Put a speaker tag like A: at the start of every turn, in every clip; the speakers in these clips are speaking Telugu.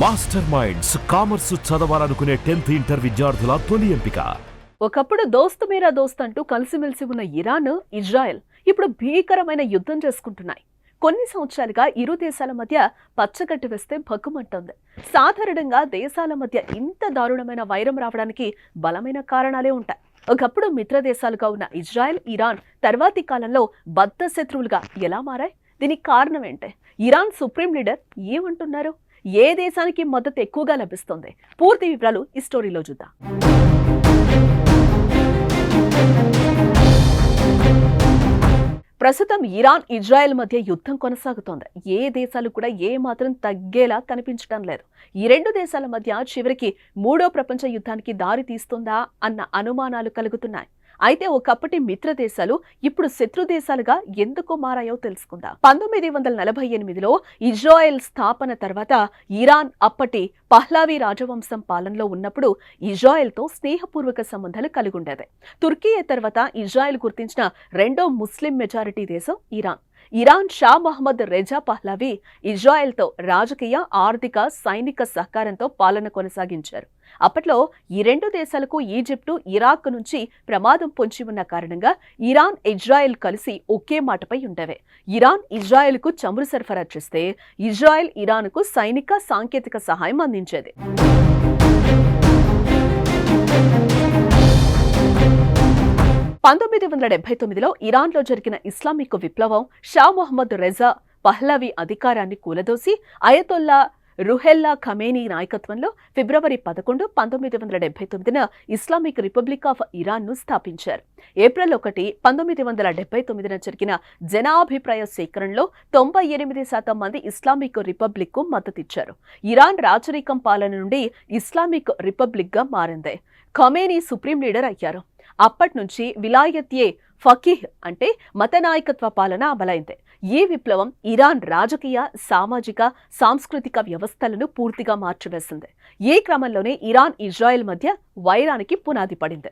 A: మాస్టర్ మైండ్స్ కామర్స్ చదవాలనుకునే టెన్త్ ఇంటర్ విద్యార్థుల తొలి ఎంపిక.
B: ఒకప్పుడు దోస్త్ మీరా దోస్త్ అంటూ కలిసిమెలిసి ఉన్న ఇరాన్ ఇజ్రాయెల్ ఇప్పుడు భీకరమైన యుద్ధం చేసుకుంటున్నాయి. కొన్ని సంవత్సరాలుగా ఇరు దేశాల మధ్య పచ్చగట్టి వేస్తే భగ్గుమంటుంది. సాధారణంగా దేశాల మధ్య ఇంత దారుణమైన వైరం రావడానికి బలమైన కారణాలే ఉంటాయి. ఒకప్పుడు మిత్రదేశాలుగా ఉన్న ఇజ్రాయెల్ ఇరాన్ తర్వాతి కాలంలో బద్ధ శత్రువులుగా ఎలా మారాయి? దీనికి కారణం ఏంటి? ఇరాన్ సుప్రీం లీడర్ ఏమంటున్నారు? ఏ దేశానికి మద్దతు ఎక్కువగా లభిస్తుంది? పూర్తి వివరాలు ఈ స్టోరీలో చూద్దాం. ప్రస్తుతం ఇరాన్ ఇజ్రాయెల్ మధ్య యుద్ధం కొనసాగుతోంది. ఏ దేశాలు కూడా ఏ మాత్రం తగ్గేలా కనిపించడం లేదు. ఈ రెండు దేశాల మధ్య చివరికి మూడో ప్రపంచ యుద్ధానికి దారి తీస్తుందా అన్న అనుమానాలు కలుగుతున్నాయి. అయితే ఒకప్పటి మిత్ర దేశాలు ఇప్పుడు శత్రు దేశాలుగా ఎందుకు మారాయో తెలుసుకుందాం. పంతొమ్మిది వందల నలభై ఎనిమిదిలో ఇజ్రాయెల్ స్థాపన తర్వాత ఇరాన్ అప్పటి పహ్లావి రాజవంశం పాలనలో ఉన్నప్పుడు ఇజ్రాయెల్తో స్నేహపూర్వక సంబంధాలు కలిగి ఉండేది తర్వాత ఇజ్రాయెల్ గుర్తించిన రెండో ముస్లిం మెజారిటీ దేశం Iran. Iran shah Muhammad Reza Pahlavi ఇజ్రాయెల్తో రాజకీయ ఆర్థిక సైనిక సహకారంతో పాలన కొనసాగించారు. అప్పట్లో ఈ రెండు దేశాలకు ఈజిప్టు ఇరాక్ నుంచి ప్రమాదం పొంచి ఉన్న కారణంగా ఇరాన్ ఇజ్రాయెల్ కలిసి ఒకే మాటపై ఉండేవే. ఇరాన్ ఇజ్రాయెల్కు చమురు సరఫరా చేస్తే ఇజ్రాయెల్ ఇరాన్కు సైనిక సాంకేతిక సహాయం అందించేది. పంతొమ్మిది వందల డెబ్బై తొమ్మిదిలో ఇరాన్లో జరిగిన ఇస్లామిక్ విప్లవం షా మొహమ్మద్ రెజా పహ్లవి అధికారాన్ని కూలదోసి అయతొల్లా రుహెల్లా ఖమేనీ నాయకత్వంలో ఫిబ్రవరి పదకొండు పంతొమ్మిది వందల డెబ్బై తొమ్మిదిన ఇస్లామిక్ రిపబ్లిక్ ఆఫ్ ఇరాన్ను స్థాపించారు. ఏప్రిల్ ఒకటి పంతొమ్మిది వందల డెబ్బై తొమ్మిదిన జరిగిన జనాభిప్రాయ సేకరణలో తొంభై ఎనిమిది శాతం మంది ఇస్లామిక్ రిపబ్లిక్కు మద్దతిచ్చారు. ఇరాన్ రాచరికం పాలన నుండి ఇస్లామిక్ రిపబ్లిక్గా మారింది. ఖమేనీ సుప్రీం లీడర్ అయ్యారు. అప్పటినుంచి విలాయత్యే ఫకీహ్ అంటే మత నాయకత్వ పాలన అమలైంది ఈ విప్లవం ఇరాన్ రాజకీయ సామాజిక సాంస్కృతిక వ్యవస్థలను పూర్తిగా మార్చివేసింది. ఈ క్రమంలోనే ఇరాన్ ఇజ్రాయెల్ మధ్య వైరానికి పునాది పడింది.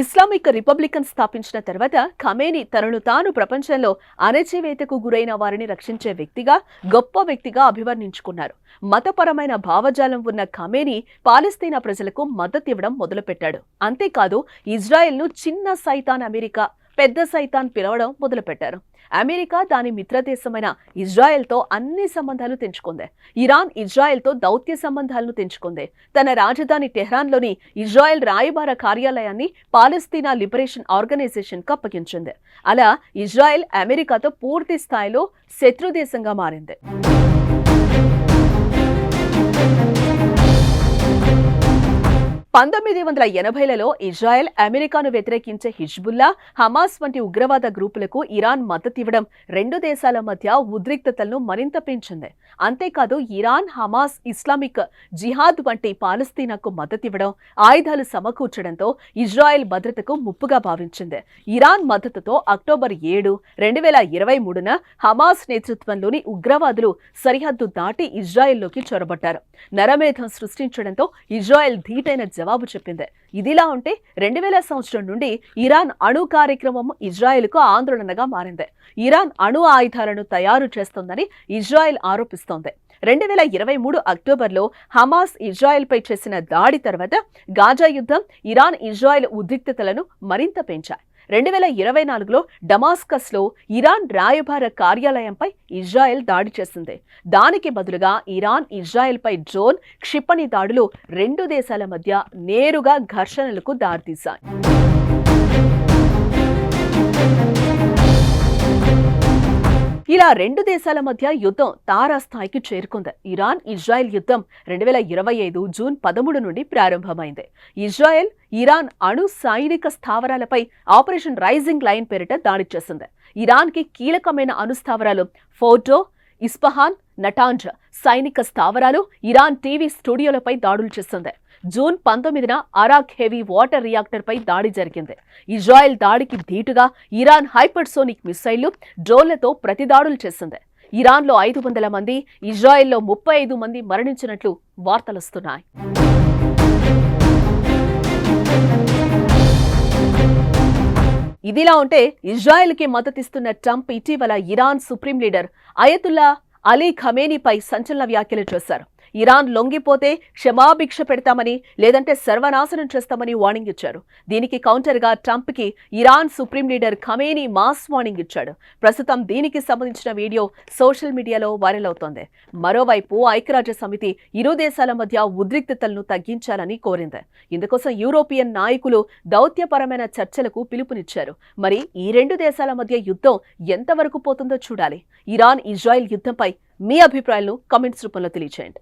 B: ఇస్లామిక్ రిపబ్లికన్ స్థాపించిన తర్వాత ఖమేని తనను తాను ప్రపంచంలో అణచివేతకు గురైన వారిని రక్షించే వ్యక్తిగా గొప్ప వ్యక్తిగా అభివర్ణించుకున్నారు. మతపరమైన భావజాలం ఉన్న ఖమేని పాలస్తీనా ప్రజలకు మద్దతు ఇవ్వడం మొదలుపెట్టాడు. అంతేకాదు ఇజ్రాయెల్ను చిన్న సైతాన్ అమెరికా పెద్ద సైతాన్ పిలవడం మొదలుపెట్టారు. అమెరికా దాని మిత్రదేశమైన ఇజ్రాయెల్తో అన్ని సంబంధాలు తెంచుకుంది. ఇరాన్ ఇజ్రాయెల్తో దౌత్య సంబంధాలను తెంచుకుంది. తన రాజధాని టెహ్రాన్లోని ఇజ్రాయెల్ రాయబార కార్యాలయాన్ని పాలస్తీనా లిబరేషన్ ఆర్గనైజేషన్కు అప్పగించింది అలా ఇజ్రాయెల్ అమెరికాతో పూర్తి స్థాయిలో శత్రుదేశంగా మారింది. పంతొమ్మిది వందల ఎనభైలలో ఇజ్రాయెల్ అమెరికాను వ్యతిరేకించే హిజ్బుల్లా హమాస్ వంటి ఉగ్రవాద గ్రూపులకు ఇరాన్ మద్దతివ్వడం రెండు దేశాల మధ్య ఉద్రిక్తతలను మరింత పెంచింది. అంతేకాదు ఇరాన్ హమాస్ ఇస్లామిక్ జిహాద్ వంటి పాలస్తీనాకు మద్దతివ్వడం ఆయుధాలు సమకూర్చడంతో ఇజ్రాయెల్ భద్రతకు ముప్పుగా భావించింది. ఇరాన్ మద్దతుతో అక్టోబర్ ఏడు రెండు వేల ఇరవై మూడున హమాస్ నేతృత్వంలోని ఉగ్రవాదులు సరిహద్దు దాటి ఇజ్రాయెల్లోకి చొరబడ్డారు. నరమేధం సృష్టించడంతో ఇజ్రాయెల్ ధీటైన జవాబు చెప్పింది. ఇదిలా ఉంటే రెండు వేల సంవత్సరం నుండి ఇరాన్ అణు కార్యక్రమం ఇజ్రాయెల్కు ఆందోళనగా మారింది. ఇరాన్ అణు ఆయుధాలను తయారు చేస్తోందని ఇజ్రాయెల్ ఆరోపిస్తోంది. రెండు వేల ఇరవై మూడు అక్టోబర్లో హమాస్ ఇజ్రాయెల్పై చేసిన దాడి తర్వాత గాజా యుద్ధం ఇరాన్ ఇజ్రాయెల్ ఉద్రిక్తతలను మరింత పెంచాయి. రెండు వేల ఇరవై నాలుగులో డమాస్కస్లో ఇరాన్ రాయబార కార్యాలయంపై ఇజ్రాయెల్ దాడి చేసింది. దానికి బదులుగా ఇరాన్ ఇజ్రాయెల్పై డ్రోన్ క్షిపణి దాడులు రెండు దేశాల మధ్య నేరుగా ఘర్షణలకు దారితీశాయి. ఇలా రెండు దేశాల మధ్య యుద్ధం తారాస్థాయికి చేరుకుంది. ఇరాన్ ఇజ్రాయెల్ యుద్ధం రెండు వేల ఇరవై ఐదు జూన్ పదమూడు నుండి ప్రారంభమైంది. ఇజ్రాయెల్ ఇరాన్ అణు సైనిక స్థావరాలపై ఆపరేషన్ రైజింగ్ లైన్ పేరిట దాడి చేసింది. ఇరాన్కి కీలకమైన అణు స్థావరాలు ఫోటో ఇస్పహాన్ నటాంజ్ సైనిక స్థావరాలు ఇరాన్ టీవీ స్టూడియోలపై దాడులు చేస్తుంది జూన్ పంతొమ్మిదిన అరాక్ హెవీ వాటర్ రియాక్టర్పై దాడి జరిగింది. ఇజ్రాయెల్ దాడికి ధీటుగా ఇరాన్ హైపర్సోనిక్ మిసైళ్ళు డ్రోన్లతో ప్రతిదాడులు చేసింది. ఇరాన్లో ఐదు వందల మంది ఇజ్రాయెల్లో ముప్పై ఐదు మంది మరణించినట్లు వార్తలొస్తున్నాయి ఇదిలా ఉంటే ఇజ్రాయెల్కి మద్దతిస్తున్న ట్రంప్ ఇటీవల Iran supreme leader Ayatollah Ali ఖమేనీపై సంచలన వ్యాఖ్యలు చేశారు. ఇరాన్ లొంగిపోతే క్షమాభిక్ష పెడతామని లేదంటే సర్వనాశనం చేస్తామని వార్నింగ్ ఇచ్చారు. దీనికి కౌంటర్గా ట్రంప్కి Iran supreme leader Khamenei mass warning ఇచ్చాడు. ప్రస్తుతం దీనికి సంబంధించిన వీడియో సోషల్ మీడియాలో వైరల్ అవుతోంది. మరోవైపు ఐక్యరాజ్య సమితి ఇరు దేశాల మధ్య ఉద్రిక్తతలను తగ్గించాలని కోరింది. ఇందుకోసం యూరోపియన్ నాయకులు దౌత్యపరమైన చర్చలకు పిలుపునిచ్చారు. మరి ఈ రెండు దేశాల మధ్య యుద్ధం ఎంతవరకు పోతుందో చూడాలి. ఇరాన్ ఇజ్రాయెల్ యుద్ధంపై మీ అభిప్రాయాలను కమెంట్స్ రూపంలో తెలియజేయండి